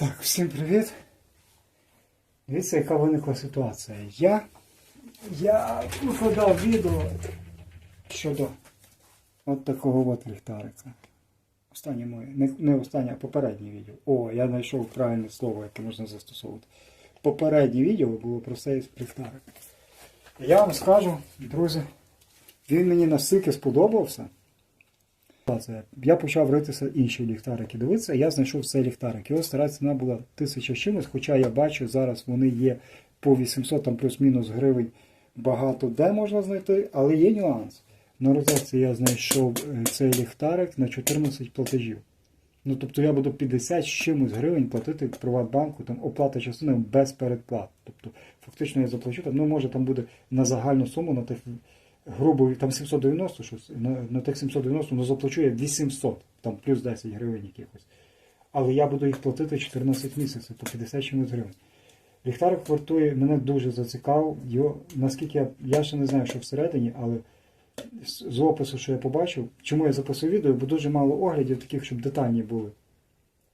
Так, всім привіт. Дивіться, яка виникла ситуація. Я, я викладав відео щодо от такого от ліхтарика. Останнє моє, не, не останнє, а попереднє відео. О, я знайшов правильне слово, яке можна застосовувати. Попереднє відео було про цей ліхтарик. Я вам скажу, друзі, він мені настільки сподобався. Я почав ритися інші ліхтарики. Дивитися, я знайшов цей ліхтарик. Його стара ціна була тисяча з чимось, хоча я бачу, зараз вони є по 800 там плюс-мінус гривень багато де можна знайти, але є нюанс. На розетці я знайшов е, цей ліхтарик на 14 платежів. Ну, тобто я буду 50 з чимось гривень платити в Приватбанку, там оплата частини без передплат. Тобто, фактично я заплачу, там, ну може там буде на загальну суму на тих грубо там 790 щось, на, на тих 790, ну заплачу я 800, там плюс 10 гривень якихось. Але я буду їх платити 14 місяців, по 50 чимось гривень. Ліхтарик вартує, мене дуже зацікавив. Його, наскільки я, я ще не знаю, що всередині, але з, опису, що я побачив, чому я записую відео, бо дуже мало оглядів таких, щоб детальні були.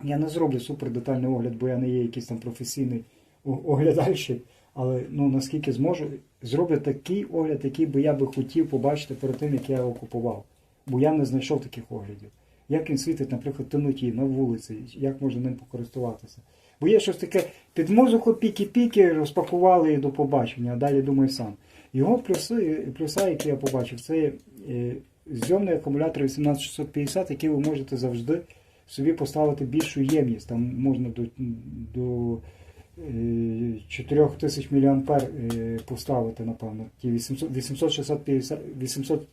Я не зроблю супер детальний огляд, бо я не є якийсь там професійний о- оглядальщик. Але ну наскільки зможу, зроблю такий огляд, який би я би хотів побачити перед тим, як я його купував. Бо я не знайшов таких оглядів. Як він світить, наприклад, темноті, на вулиці, як можна ним покористуватися. Бо є щось таке під музику піки-піки, розпакували і до побачення, а далі думаю сам. Його плюси, плюса, які я побачив, це е, зйомний акумулятор 18650, який ви можете завжди собі поставити більшу ємність. Там можна до, до е, 4000 мА е, поставити, напевно. Ті 800, 850, 800,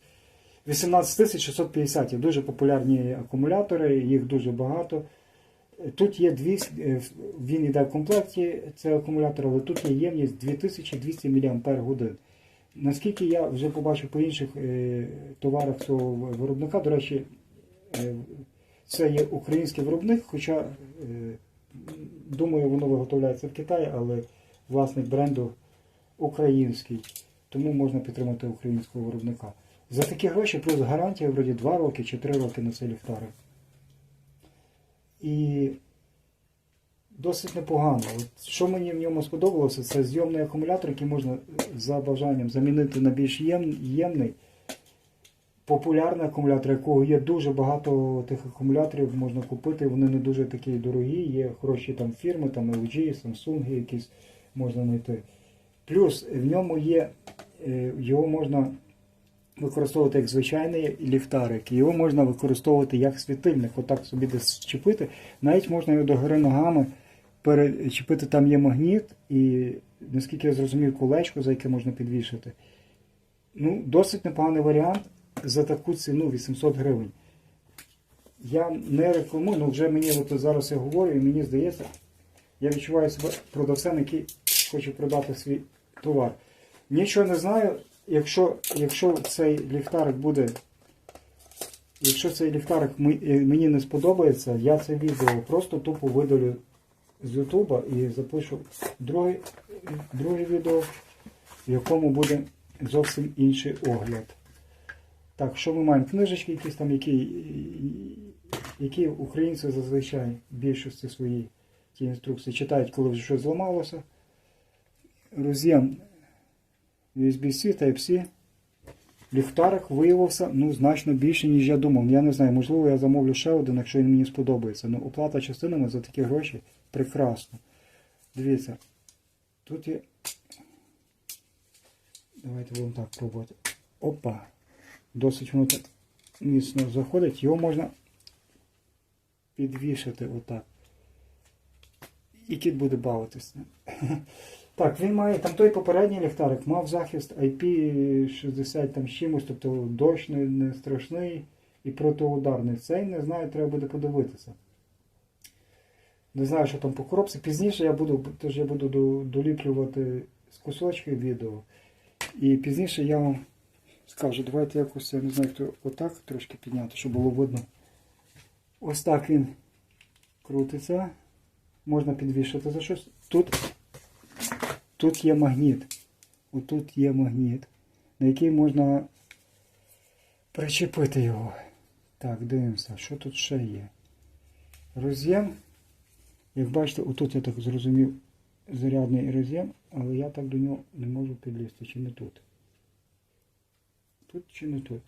18650 є дуже популярні акумулятори, їх дуже багато. Тут є дві, е, він йде в комплекті, це акумулятор, але тут є ємність 2200 мАч. Наскільки я вже побачив по інших е, товарах цього виробника, до речі, це є український виробник, хоча, думаю, воно виготовляється в Китаї, але власник бренду український, тому можна підтримати українського виробника. За такі гроші плюс гарантія вроді 2 роки чи 3 роки на цей ліхтарик. І досить непогано. От що мені в ньому сподобалося, це зйомний акумулятор, який можна за бажанням замінити на більш єм- ємний. Популярний акумулятор, якого є дуже багато тих акумуляторів, можна купити, вони не дуже такі дорогі, є хороші там фірми, там LG, Samsung якісь можна знайти. Плюс в ньому є, е, його можна використовувати як звичайний ліхтарик, його можна використовувати як світильник, отак собі десь чіпити. Навіть можна його догори ногами перечепити, там є магніт і, наскільки я зрозумів, колечко, за яке можна підвішати. Ну, досить непоганий варіант за таку ціну 800 гривень. Я не рекламую, ну вже мені от зараз я говорю, і мені здається, я відчуваю себе продавцем, який хоче продати свій товар. Нічого не знаю, якщо, якщо цей ліхтарик буде. Якщо цей ліхтарик е, мені не сподобається, я це відео просто тупо видалю з Ютуба і запишу друге, друге відео, в якому буде зовсім інший огляд. Так, що ми маємо? Книжечки якісь там, які, які українці зазвичай в більшості свої ті інструкції читають, коли вже щось зламалося. Роз'єм USB-C, Type-C. Ліхтарик виявився ну, значно більше, ніж я думав. Я не знаю, можливо, я замовлю ще один, якщо він мені сподобається. Ну, оплата частинами за такі гроші прекрасно. Дивіться, тут є. Давайте будемо так пробувати. Опа. Досить воно міцно заходить. Його можна підвішати отак. І кіт буде бавитися. Так, він має, там той попередній ліхтарик мав захист IP60 там чимось, тобто дощ не, не страшний і протиударний. Цей не знаю, треба буде подивитися. Не знаю, що там по коробці. Пізніше я буду, тож я буду доліплювати з кусочки відео. І пізніше я вам скажу, давайте якось, я не знаю, хто отак трошки підняти, щоб було видно. Ось так він крутиться. Можна підвішати за щось. Тут Тут є магніт. Отут є магніт, на який можна причепити його. Так, дивимося, що тут ще є. Роз'єм Як бачите, отут я так зрозумів зарядний резин, але я так до нього не можу підлізти, чи не тут. Тут чи не тут.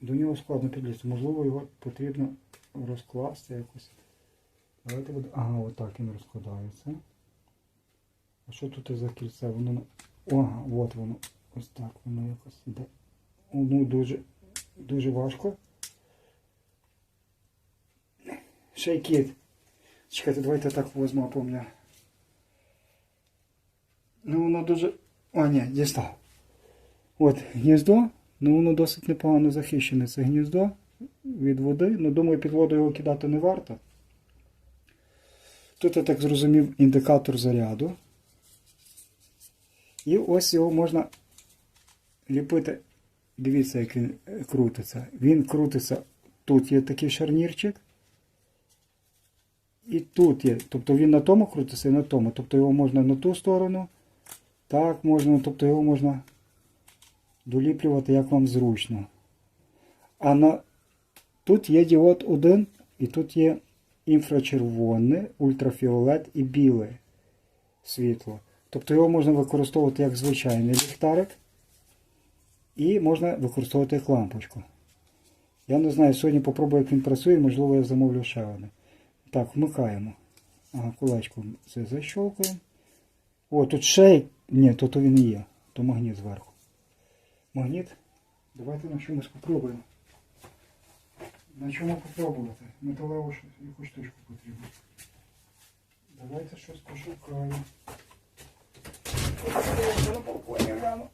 До нього складно підлізти. Можливо, його потрібно розкласти якось. Давайте буде. Ага, отак він розкладається. А що тут за кільце? Воно. Ага, от воно. Ось так воно якось іде. Ну, дуже, дуже важко. Шейкіт. Чекайте, давайте так возьму, помню. Ну, воно дуже. А, ні, дістав. От гніздо, ну воно досить непогано захищене. Це гніздо від води. Ну, думаю, під воду його кидати не варто. Тут я так зрозумів індикатор заряду. І ось його можна ліпити. Дивіться, як він е, крутиться. Він крутиться. Тут є такий шарнірчик. І тут є. Тобто він на тому крутиться і на тому. Тобто його можна на ту сторону. Так, можна, тобто його можна доліплювати як вам зручно. А на... тут є діод 1 і тут є інфрачервоне, ультрафіолет і біле світло. Тобто його можна використовувати як звичайний ліхтарик. І можна використовувати як лампочку. Я не знаю, сьогодні попробую, як він працює, можливо, я замовлю ще один. Так, вмикаємо. Ага, кулачком це защелкуємо. О, тут ще. Ні, то він і є. То магніт зверху. Магніт. Давайте на чомусь попробуємо. На чому попробувати? Металеву ш- яку штучку потрібно. Давайте щось пошукаємо. На балконі гляну.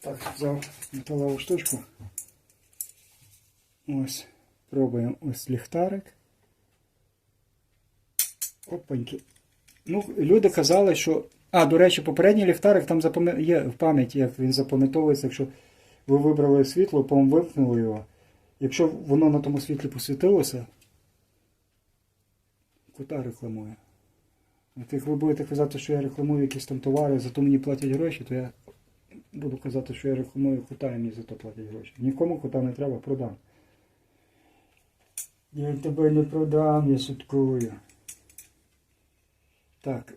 Так, взяв металеву штучку. Ось. Пробуємо ось ліхтарик. Опаньки. Ну, люди казали, що. А, до речі, попередній ліхтарик там запам'я... є в пам'яті, як він запам'ятовується, якщо ви вибрали світло, потім вимкнули його. Якщо воно на тому світлі посвітилося, кота рекламує. От як ви будете казати, що я рекламую якісь там товари, зато мені платять гроші, то я буду казати, що я рекламую кота і мені за то платять гроші. Нікому кота не треба, продам. Я тебе не продам, я шуткую. Так,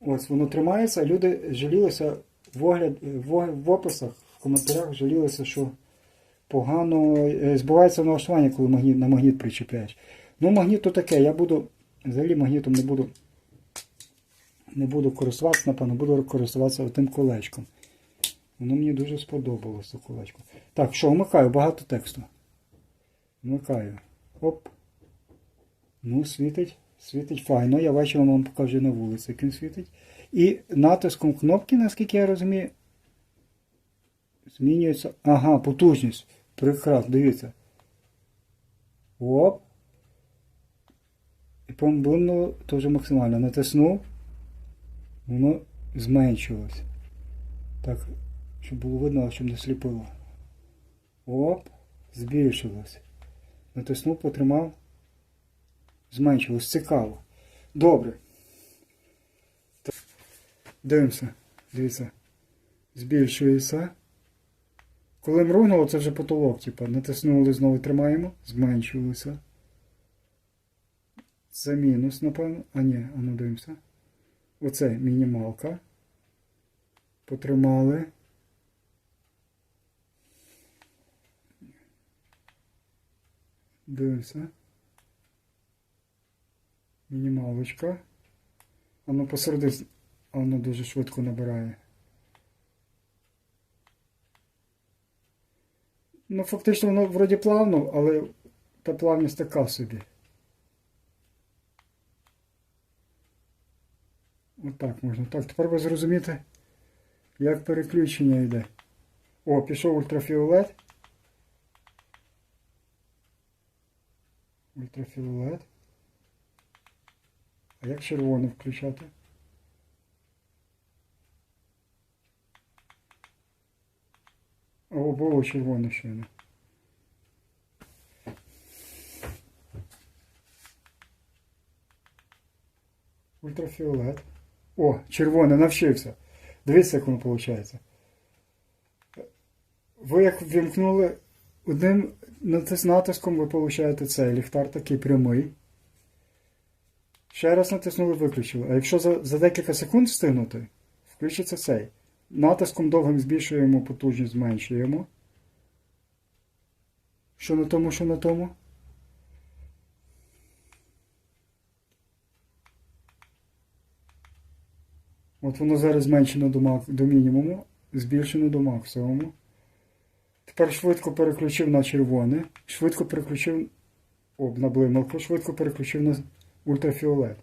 ось воно тримається. Люди жалілися в, огляд, в, в описах, в коментарях жалілися, що погано е, збивається налаштування, коли магніт, на магніт причіпляєш. Ну, магніт то таке, я буду, взагалі магнітом не буду, не буду користуватися, напевно, буду користуватися тим колечком. Воно мені дуже сподобалося колечко. Так, що, вмикаю, багато тексту. Вмикаю. Оп. Ну, світить. Світить файно. Я вечором вам покажу на вулиці, як він світить. І натиском кнопки, наскільки я розумію, змінюється. Ага, потужність. Прекрасно, дивіться. Оп. І теж максимально. Натиснув. Воно зменшилось. Так, щоб було видно, щоб не сліпило. Оп, збільшилось. Натиснув, потримав. Зменшилось. Цікаво. Добре. Дивимося. Дивіться. Збільшується. Коли мругнуло, це вже потолок, типу. Натиснули, знову тримаємо. Зменшилося. Це мінус, напевно. А ні, а ну дивимося. Оце мінімалка. Потримали. Дивимося. Мінімалочка. Воно посередині, воно дуже швидко набирає. Ну, фактично воно вроді плавно, але та плавність така собі. Отак можна. Так, тепер ви зрозумієте, як переключення йде. О, пішов ультрафіолет. Ультрафіолет. А як червоне включати? О, було червоне не. Ультрафіолет. О, червоне, навчився. Дивіться, як воно виходить. Ви як ввімкнули одним натиском, ви получаєте цей ліхтар такий прямий. Ще раз натиснули, виключили. А якщо за, за декілька секунд встигнути, включиться цей. Натиском довгим збільшуємо потужність, зменшуємо. Що на тому, що на тому. От воно зараз зменшено до мінімуму, збільшено до максимуму. Тепер швидко переключив на червоне, швидко переключив о, на блималку, швидко переключив на ультрафіолет.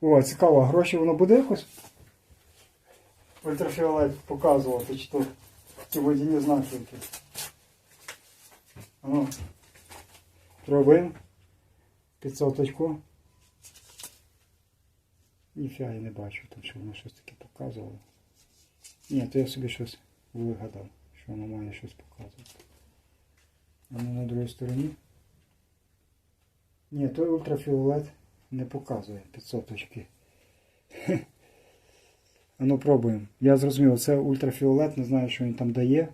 О, цікаво, гроші воно буде якось? Ультрафіолет показувати, чи то ті водяні знаки якісь. Ну, пробуємо. 500. Ніфіга я не бачу, там що воно щось таке показувало. Ні, то я собі щось вигадав, що воно має щось показувати. А на другій стороні. Ні, той ультрафіолет не показує 500 очки. А ну пробуємо. Я зрозумів, це ультрафіолет, не знаю, що він там дає.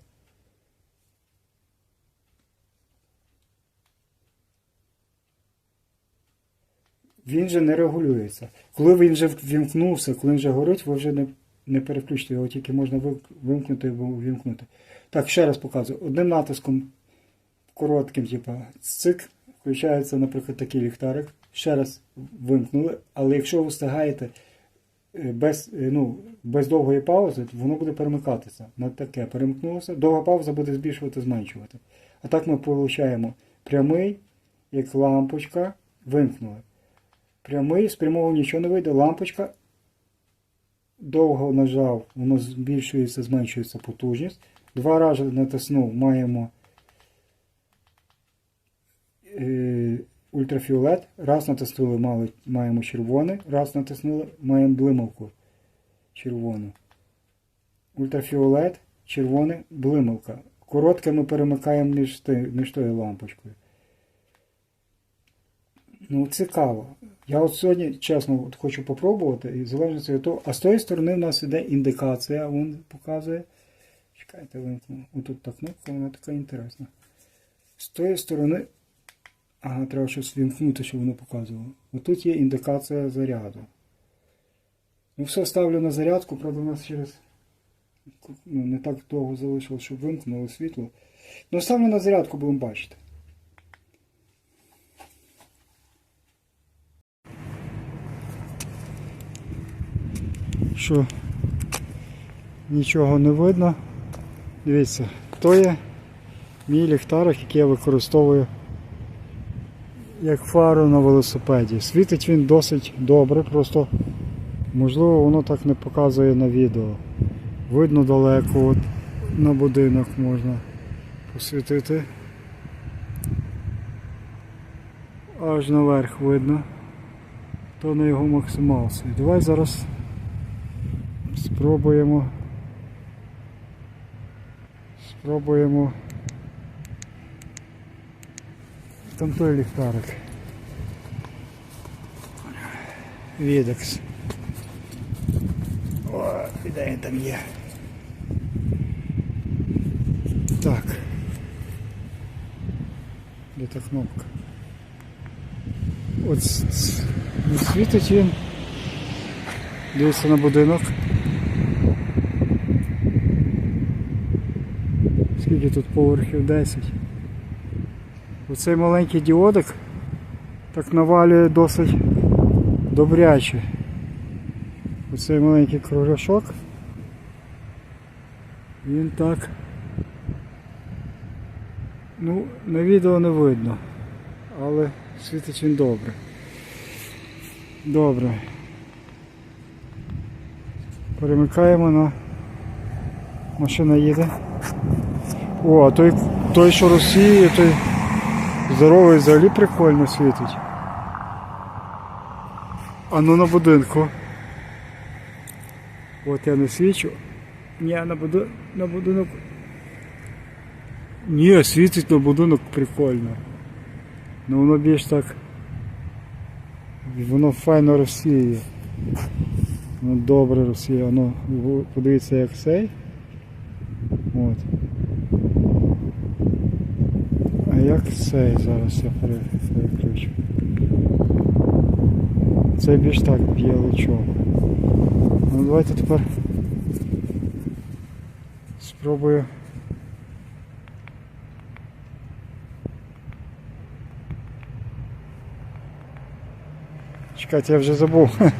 Він же не регулюється. Коли він вже вімкнувся, коли він вже горить, ви вже не, не переключите його, тільки можна вимкнути або вімкнути. Так, ще раз показую. Одним натиском коротким, типа цик, включається, наприклад, такий ліхтарик. Ще раз вимкнули, але якщо ви встигаєте е, без, е, ну, без довгої паузи, воно буде перемикатися. На таке перемкнулося. Довга пауза буде збільшувати, зменшувати. А так ми получаємо прямий, як лампочка, вимкнули. Прямий, з нічого не вийде, лампочка. Довго нажав, воно збільшується, зменшується потужність. Два рази натиснув, маємо е, ультрафіолет. Раз натиснули, мали- маємо червоний, раз натиснули, маємо блимавку червону. Ультрафіолет, червоний, блимавка. Коротке ми перемикаємо між, між тою лампочкою. Ну, цікаво. Я от сьогодні, чесно, от хочу попробувати, і залежно від того. А з тої сторони в нас іде індикація, він показує. Чекайте, вимкну. Отут та кнопка, вона така інтересна. З тої сторони. Ага, треба щось вімкнути, щоб воно показувало. Отут є індикація заряду. Ну, все ставлю на зарядку, правда, у нас через ну, не так довго залишилось, щоб вимкнуло світло. Ну, ставлю на зарядку, будемо бачити. Що нічого не видно. Дивіться, то є мій ліхтарик, який я використовую як фару на велосипеді. Світить він досить добре, просто можливо воно так не показує на відео. Видно далеко, от на будинок можна посвітити. Аж наверх видно. То на його максималці. Давай зараз спробуємо. Спробуємо. Там той ліхтарик. Відекс. О, де він там є. Так. Де та кнопка? От с- с- ну, світить він. Дивиться на будинок. Скільки тут поверхів? 10. Оцей маленький діодик так навалює досить добряче. Оцей маленький кругляшок. Він так. Ну, на відео не видно, але світить він добре. Добре. Перемикаємо на машина їде. О, а той, той що розсіює, той здоровий взагалі прикольно світить. А ну на будинку. От я не свічу. Ні, на, буду... на будинок. Ні, світить на будинок прикольно. Ну воно більш так. Воно файно розсіює. Ну добре, Росія. Ну, ви подивіться як цей. От. цей зараз я пере- переключу. Це більш так б'є лучом. Ну давайте тепер спробую. Чекайте, я вже забув.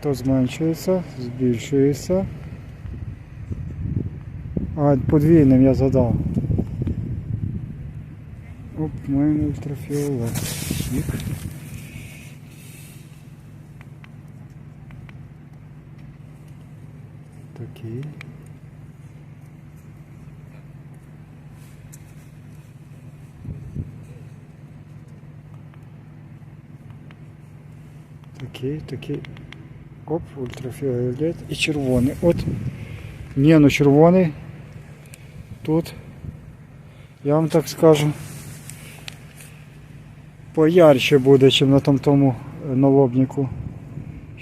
То зменшується, збільшується. А, подвійним я задав. Оп, маємо ультрафіолет. Чик. Такий. Такий, такий. Оп, ультрафіолет і червоний. От. Ні, ну червоний. Тут. Я вам так скажу. Поярче буде, ніж на там тому е, налобнику.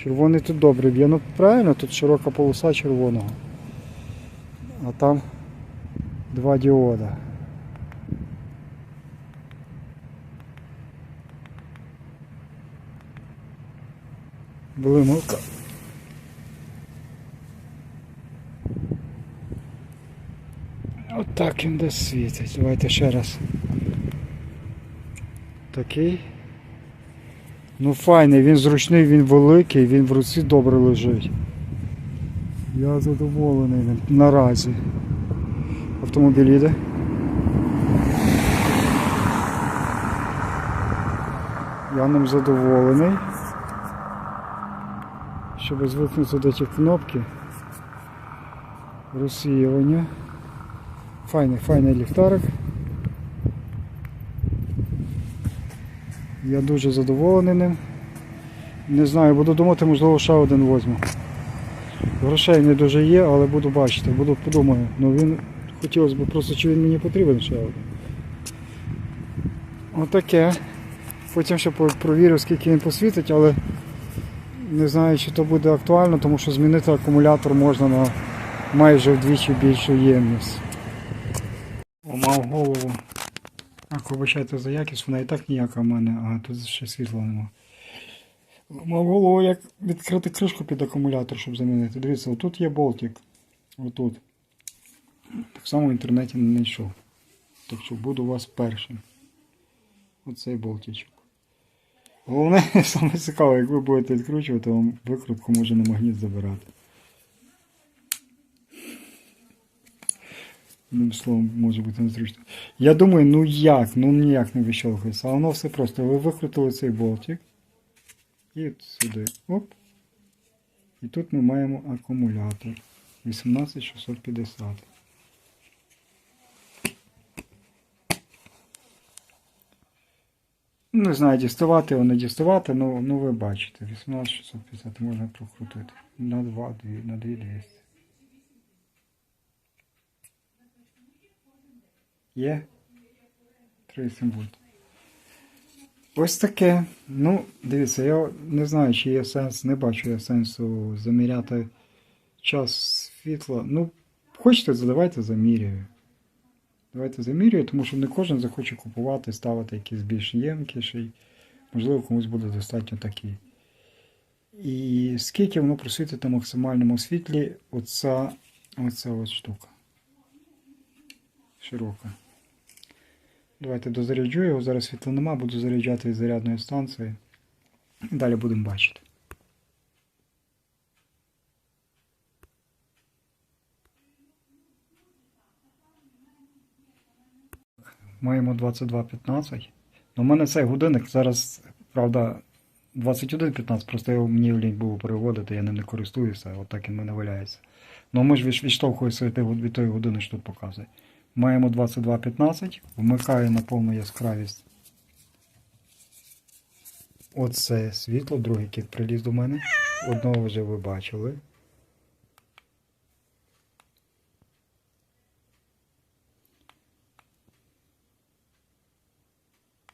Червоний тут добре б'є. Ну правильно, тут широка полоса червоного. А там два діода. Блималка. Отак він десь світить. Давайте ще раз. Такий. Ну файний, він зручний, він великий, він в руці добре лежить. Я задоволений наразі. Автомобіль їде. Я ним задоволений. Щоб звикнути до ті кнопки. Розсіювання. Файний, файний ліхтарик. Я дуже задоволений ним. Не знаю, буду думати, можливо, ще один возьму. Грошей не дуже є, але буду бачити, буду подумаю. Ну він хотілося б просто, чи він мені потрібен ще один. Отаке. Потім ще провірю, скільки він посвітить, але не знаю, чи то буде актуально, тому що змінити акумулятор можна на майже вдвічі більшу ємність. Мав голову. А, вибачайте за якість, вона і так ніяка в мене, а тут ще світла нема. Мав голову як відкрити кришку під акумулятор, щоб замінити. Дивіться, отут є болтик. Отут. Так само в інтернеті не знайшов. Так що буду у вас першим. Оцей болтичок. Головне, саме як ви будете відкручувати, вам викрутку може на магніт забирати. Одним словом, може бути незручно. Я думаю, ну як, ну ніяк не вищолкається. А воно все просто. Ви викрутили цей болтик. І от сюди. Оп. І тут ми маємо акумулятор 18650. Не знаю, діставати його, не діставати, ну, ну ви бачите, 18650 можна прокрутити. На 2, на 2200. Є 37 вольт. Ось таке. Ну, дивіться, я не знаю, чи є сенс, не бачу я сенсу заміряти час світла. Ну, хочете, задавайте замірюю. Давайте замірюю, тому що не кожен захоче купувати, ставити якийсь більш ємкіший. Можливо, комусь буде достатньо такий. І скільки воно просвітить на максимальному світлі, оця, оця от штука. Широка. Давайте дозаряджу його, зараз світла нема, буду заряджати із зарядної станції. І далі будемо бачити. Маємо 22.15. У мене цей годинник зараз, правда, 21.15, просто його мені лінь було переводити, я ним не користуюся, отак він мене валяється. Ну ми ж відштовхуємося від тої години, що тут показує. Маємо 22.15, вмикаю на повну яскравість. Оце світло, другий кіт приліз до мене. Одного вже ви бачили.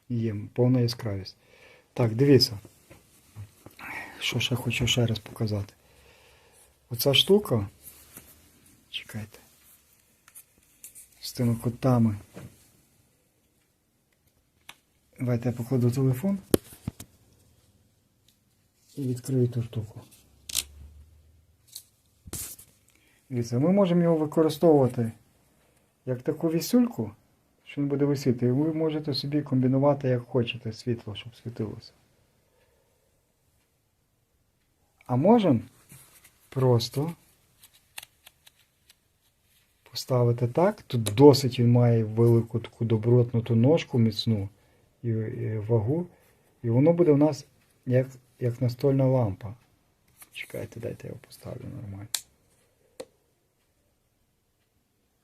Є повна яскравість. Так, дивіться. що ще хочу ще раз показати. Оця штука. Чекайте. З тими котами. Давайте я покладу телефон. І відкрию ту штуку. Дивіться, ми можемо його використовувати як таку вісюльку, що він буде висіти. І ви можете собі комбінувати як хочете світло, щоб світилося. А можемо просто поставити так. Тут досить він має велику таку добротну ту ножку міцну і, і вагу. І воно буде у нас як, як настольна лампа. Чекайте, дайте я його поставлю нормально.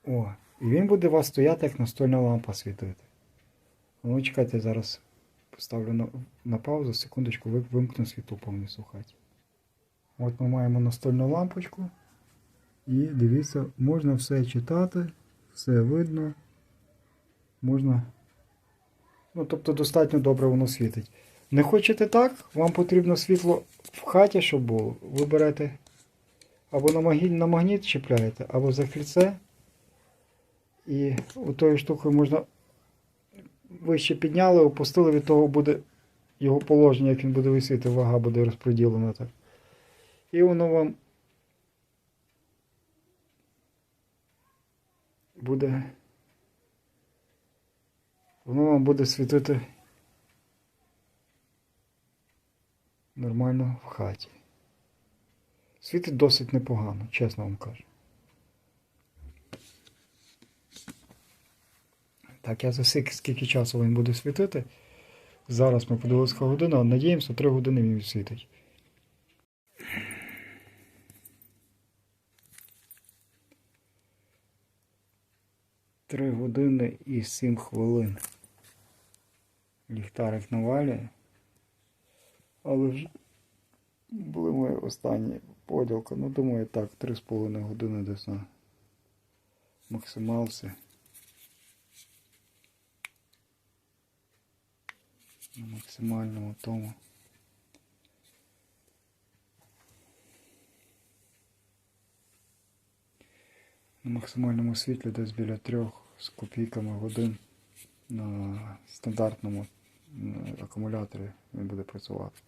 О, і він буде у вас стояти, як настольна лампа світити. Ну, чекайте, зараз поставлю на, на паузу, секундочку, вимкну світло повністю в. От ми маємо настольну лампочку. І дивіться, можна все читати, все видно. Можна. Ну, тобто достатньо добре воно світить. Не хочете так, вам потрібно світло в хаті, щоб було. Ви берете або на магніт, на магніт чіпляєте, або за кільце. І отою штукою можна вище підняли, опустили, від того буде його положення, як він буде висіти, вага буде розподілена так. І воно вам буде. Воно вам буде світити нормально в хаті. Світить досить непогано, чесно вам кажу. Так, я засік, скільки часу він буде світити. Зараз ми подивилися годину, а надіємося, 3 години він світить. Три години і сім хвилин. Ліхтарик навалює. Але ж були мої останні поділка. Ну, думаю, так, 3,5 години десь на максималці. На максимальному тому. На максимальному світлі десь біля трьох з копійками годин на стандартному акумуляторі він буде працювати.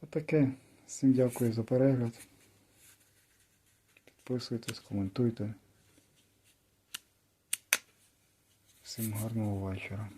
Отаке. Всім дякую за перегляд. Підписуйтесь, коментуйте. Всім гарного вечора.